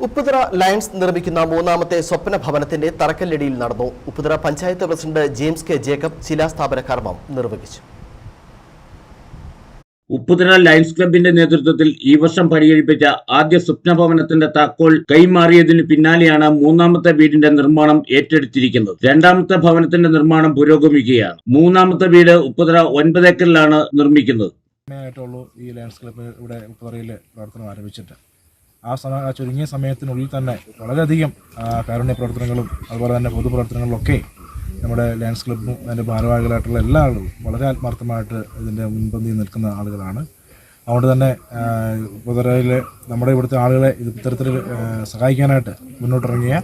Upputhara lions നിർമ്മിക്കുന്ന മൂന്നാമത്തെ സ്വപ്ന ഭവനത്തിന്റെ തറക്കല്ലിടിയിൽ നടന്നു. Upputhara panchayat president James K Jacob ശിലാസ്ഥാപന കർമ്മം നിർവഹിച്ചു. ഉപ്പുതറ ലയൺസ് ക്ലബിന്റെ നേതൃത്വത്തിൽ ഈ വർഷം പരിഗണിപ്പിച്ച ആദ്യ സ്വപ്നഭവനത്തിന്റെ താക്കോൽ കൈമാറിയതിന് പിന്നാലെയാണ് മൂന്നാമത്തെ വീടിന്റെ നിർമ്മാണം ഏറ്റെടുത്തിരിക്കുന്നത്. രണ്ടാമത്തെ ഭവനത്തിന്റെ നിർമ്മാണം പുരോഗമിക്കുകയാണ്. മൂന്നാമത്തെ വീട് ഉപ്പുതറ ഒൻപത് ഏക്കറിലാണ് നിർമ്മിക്കുന്നത്. ഈ ലയൺസ് ക്ലബ്ബ് ഇവിടെ ഉപ്പുതറയിൽ പ്രവർത്തനം ആരംഭിച്ചിട്ട്. ആ സമയ ആ ചുരുങ്ങിയ സമയത്തിനുള്ളിൽ തന്നെ വളരെയധികം കാരുണ്യ പ്രവർത്തനങ്ങളും അതുപോലെ തന്നെ പൊതുപ്രവർത്തനങ്ങളിലൊക്കെ നമ്മുടെ ലയൺസ് ക്ലബ്ബും അതിന്റെ ഭാരവാഹികളായിട്ടുള്ള എല്ലാ ആളുകളും വളരെ ആത്മാർത്ഥമായിട്ട് ഇതിന്റെ മുൻപന്തിയിൽ നിൽക്കുന്ന ആളുകളാണ്. അതുകൊണ്ട് തന്നെ ആ, നമ്മുടെ ഇവിടുത്തെ ആളുകളെ ഇത് ഇത്തരത്തിൽ സഹായിക്കാനായിട്ട് മുന്നോട്ടിറങ്ങിയ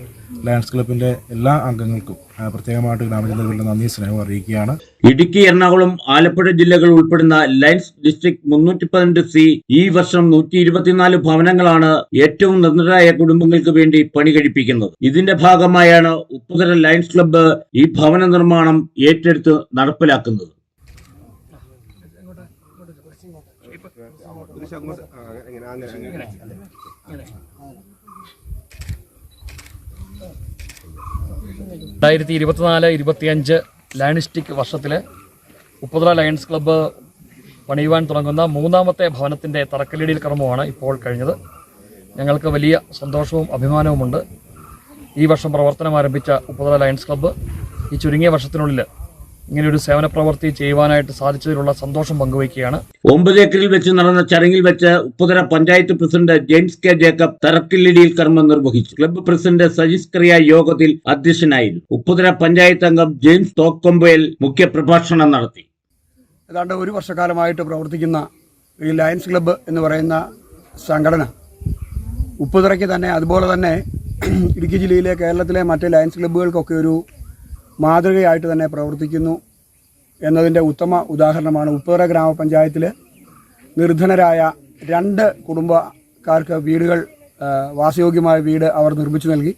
ലയൺസ് ക്ലബിന്റെ എല്ലാ അംഗങ്ങൾക്കും പ്രത്യേകമായിട്ട് ഗ്രാമജനതകളുടെ നന്ദി സ്നേഹം അറിയിക്കുകയാണ്. ഇടുക്കി എറണാകുളം ആലപ്പുഴ ജില്ലകൾ ഉൾപ്പെടുന്ന ലയൺസ് ഡിസ്ട്രിക്ട് മുന്നൂറ്റി പതിനെട്ട് സി ഈ വർഷം നൂറ്റി ഇരുപത്തിനാല് ഭവനങ്ങളാണ് ഏറ്റവും നിർദ്ധരായ കുടുംബങ്ങൾക്ക് വേണ്ടി പണി കഴിപ്പിക്കുന്നത്. ഇതിന്റെ ഭാഗമായാണ് ഉപ്പുതര ലയൺസ് ക്ലബ്ബ് ഈ ഭവന നിർമ്മാണം ഏറ്റെടുത്ത് നടപ്പിലാക്കുന്നത്. രണ്ടായിരത്തി ഇരുപത്തിനാല് ഇരുപത്തിയഞ്ച് ലയണിസ്റ്റിക് വർഷത്തിൽ ഉപ്പുതറ ലയൺസ് ക്ലബ്ബ് പണിയുവാൻ തുടങ്ങുന്ന മൂന്നാമത്തെ ഭവനത്തിന്റെ തറക്കല്ലിടിയിൽ കർമ്മമാണ് ഇപ്പോൾ കഴിഞ്ഞത്. ഞങ്ങൾക്ക് വലിയ സന്തോഷവും അഭിമാനവുമുണ്ട്. ഈ വർഷം പ്രവർത്തനം ആരംഭിച്ച ഉപ്പുതറ ലയൺസ് ക്ലബ്ബ് ഈ ചുരുങ്ങിയ വർഷത്തിനുള്ളിൽ ഇങ്ങനെയൊരു സേവന പ്രവൃത്തി ചെയ്യുവാനായിട്ട് സാധിച്ചതിലുള്ള സന്തോഷം പങ്കുവയ്ക്കുകയാണ്. ഒമ്പത് ഏക്കറിൽ വെച്ച് നടന്ന ചടങ്ങിൽ വെച്ച് Upputhara panchayat president James K Jacob തറക്കില്ലിടിയിൽ കർമ്മം നിർവഹിച്ചു. ക്ലബ്ബ് പ്രസിഡന്റ് സജീഷ് കറിയ യോഗത്തിൽ അധ്യക്ഷനായിരുന്നു. ഉപ്പുതര പഞ്ചായത്ത് അംഗം ജെയിംസ് തോക്കൊമ്പയിൽ മുഖ്യ പ്രഭാഷണം നടത്തി. ഏതാണ്ട് ഒരു വർഷക്കാലമായിട്ട് പ്രവർത്തിക്കുന്ന ഈ ലയൻസ് ക്ലബ്ബ് എന്ന് പറയുന്ന സംഘടന ഉപ്പുതറയ്ക്ക് തന്നെ അതുപോലെ തന്നെ ഇടുക്കി ജില്ലയിലെ കേരളത്തിലെ മറ്റ് ലയൻസ് ക്ലബ്ബുകൾക്കൊക്കെ ഒരു മാതൃകയായിട്ട് തന്നെ പ്രവർത്തിക്കുന്നു എന്നതിന്റെ ഉത്തമ ഉദാഹരണമാണ് ഉപ്പേറ ഗ്രാമപഞ്ചായത്തിൽ നിർധനരായ രണ്ട് കുടുംബക്കാർക്ക് വീടുകൾ വാസയോഗ്യമായ വീട് അവർ നിർമ്മിച്ചു നൽകി.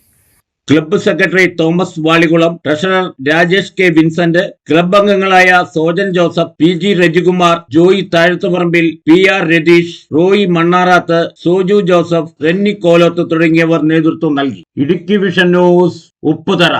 Club secretary Thomas Valikulam treasurer Rajesh K Vincent club അംഗങ്ങളായ Sojan Joseph P G Rajikumar Joy Thazhathuparambil P R Ratheesh Roy Mannarath Soju Joseph Renny Koloth തുടങ്ങിയവർ നേതൃത്വം നൽകി. Idukki vision news Upputhara.